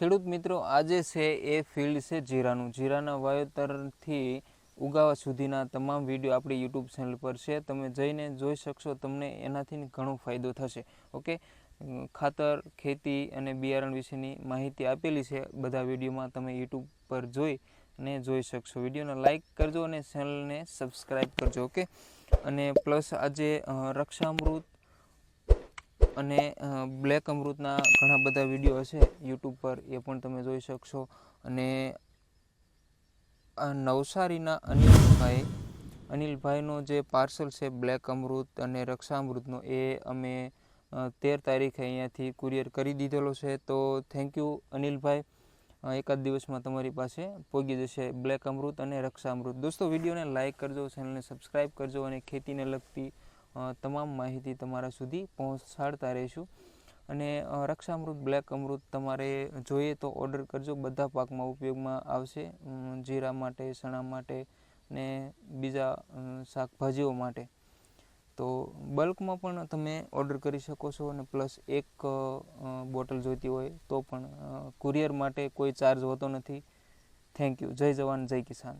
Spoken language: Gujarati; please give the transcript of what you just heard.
ખેડૂત મિત્રો, આજે છે એ ફિલ્ડ છે જીરાનું. જીરાના વાવેતરથી ઉગાવા સુધીના તમામ વીડિયો આપણી યુટ્યુબ ચેનલ પર છે. તમે જઈને જોઈ શકશો, તમને એનાથી ઘણો ફાયદો થશે. ઓકે ખાતર, ખેતી અને બિયારણ વિશેની માહિતી આપેલી છે. બધા વિડીયોમાં તમે યુટ્યુબ પર જોઈ ને જોઈ શકશો. વિડીયોને લાઇક કરજો અને ચેનલને સબસ્ક્રાઈબ કરજો. ઓકે અને પ્લસ આજે રક્ષામૃત અને બ્લેક અમૃતના ઘણા બધા વીડિયો હશે યુટ્યુબ પર, એ પણ તમે જોઈ શકશો. અને નવસારીના અનિલભાઈ, અનિલભાઈનો જે પાર્સલ છે બ્લેક અમૃત અને રક્ષામૃતનો, એ અમે તેર તારીખે અહીંયાથી કુરિયર કરી દીધેલો છે. તો થેન્ક યુ અનિલભાઈ. એકાદ દિવસમાં તમારી પાસે પહોંચી જશે બ્લેક અમૃત અને રક્ષામૃત. દોસ્તો, વિડીયોને લાઇક કરજો, ચેનલને સબસ્ક્રાઈબ કરજો અને ખેતીને લગતી તમામ માહિતી તમારા સુધી પહોંચાડતા રહીશું. અને રક્ષા રક્ષામૃત, બ્લેક અમૃત તમારે જોઈએ તો ઓર્ડર કરજો. બધા પાકમાં ઉપયોગમાં આવશે. જીરા માટે, ચણા માટે ને બીજા શાકભાજીઓ માટે. તો બલ્કમાં પણ તમે ઓર્ડર કરી શકો છો અને પ્લસ એક બોટલ જોઈતી હોય તો પણ કુરિયર માટે કોઈ ચાર્જ હોતો નથી. Thank you. જય જવાન, જય કિસાન.